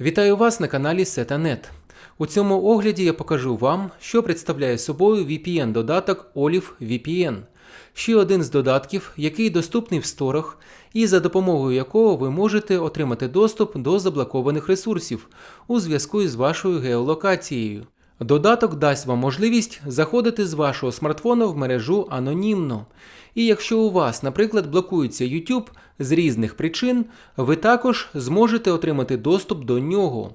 Вітаю вас на каналі Setanet. У цьому огляді я покажу вам, що представляє собою VPN-додаток Olive VPN. Ще один з додатків, який доступний в сторах, і за допомогою якого ви можете отримати доступ до заблокованих ресурсів у зв'язку із вашою геолокацією. Додаток дасть вам можливість заходити з вашого смартфона в мережу анонімно. І якщо у вас, наприклад, блокується YouTube з різних причин, ви також зможете отримати доступ до нього.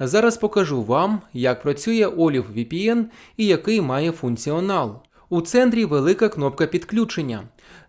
Зараз покажу вам, як працює Olive VPN і який має функціонал. У центрі велика кнопка підключення.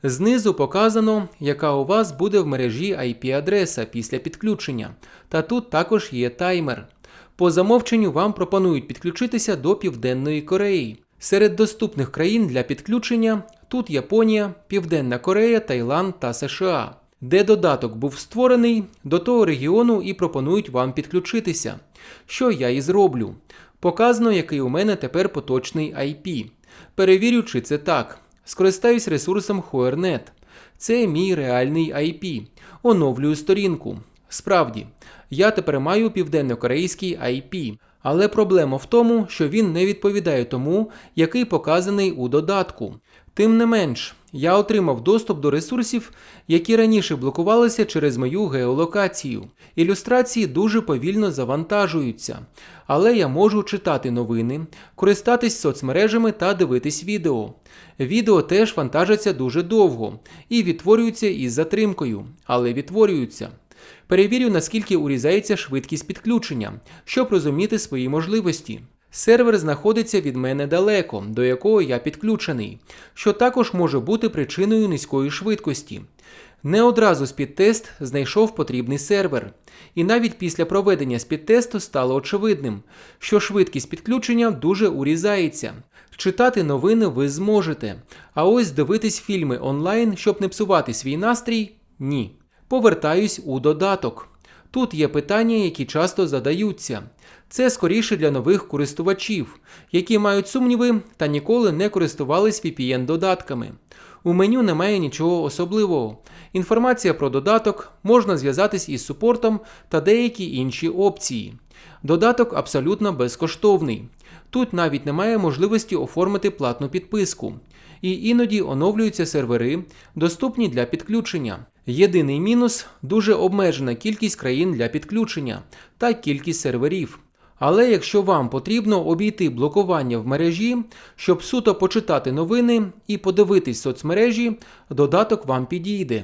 Знизу показано, яка у вас буде в мережі IP-адреса після підключення. Та тут також є таймер. По замовченню вам пропонують підключитися до Південної Кореї. Серед доступних країн для підключення тут Японія, Південна Корея, Таїланд та США. Де додаток був створений, до того регіону і пропонують вам підключитися. Що я і зроблю. Показано, який у мене тепер поточний IP. Перевірю, чи це так. Скористаюсь ресурсом HoerNet. Це мій реальний IP. Оновлюю сторінку. Справді, я тепер маю південнокорейський IP. Але проблема в тому, що він не відповідає тому, який показаний у додатку. Тим не менш, я отримав доступ до ресурсів, які раніше блокувалися через мою геолокацію. Ілюстрації дуже повільно завантажуються, але я можу читати новини, користатись соцмережами та дивитись відео. Відео теж вантажаться дуже довго і відтворюються із затримкою, але відтворюються. Перевірю, наскільки урізається швидкість підключення, щоб розуміти свої можливості. Сервер знаходиться від мене далеко, до якого я підключений, що також може бути причиною низької швидкості. Не одразу спідтест знайшов потрібний сервер, і навіть після проведення спідтесту стало очевидним, що швидкість підключення дуже урізається. Читати новини ви зможете, а ось дивитись фільми онлайн, щоб не псувати свій настрій ні. Повертаюсь у додаток. Тут є питання, які часто задаються. Це скоріше для нових користувачів, які мають сумніви та ніколи не користувались VPN-додатками. У меню немає нічого особливого. Інформація про додаток можна зв'язатись із супортом та деякі інші опції. Додаток абсолютно безкоштовний. Тут навіть немає можливості оформити платну підписку. І іноді оновлюються сервери, доступні для підключення. Єдиний мінус дуже обмежена кількість країн для підключення та кількість серверів. Але якщо вам потрібно обійти блокування в мережі, щоб суто почитати новини і подивитись соцмережі, додаток вам підійде.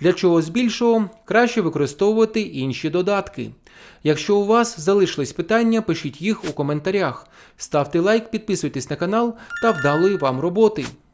Для чогось більшого краще використовувати інші додатки. Якщо у вас залишились питання, пишіть їх у коментарях. Ставте лайк, підписуйтесь на канал та вдалої вам роботи.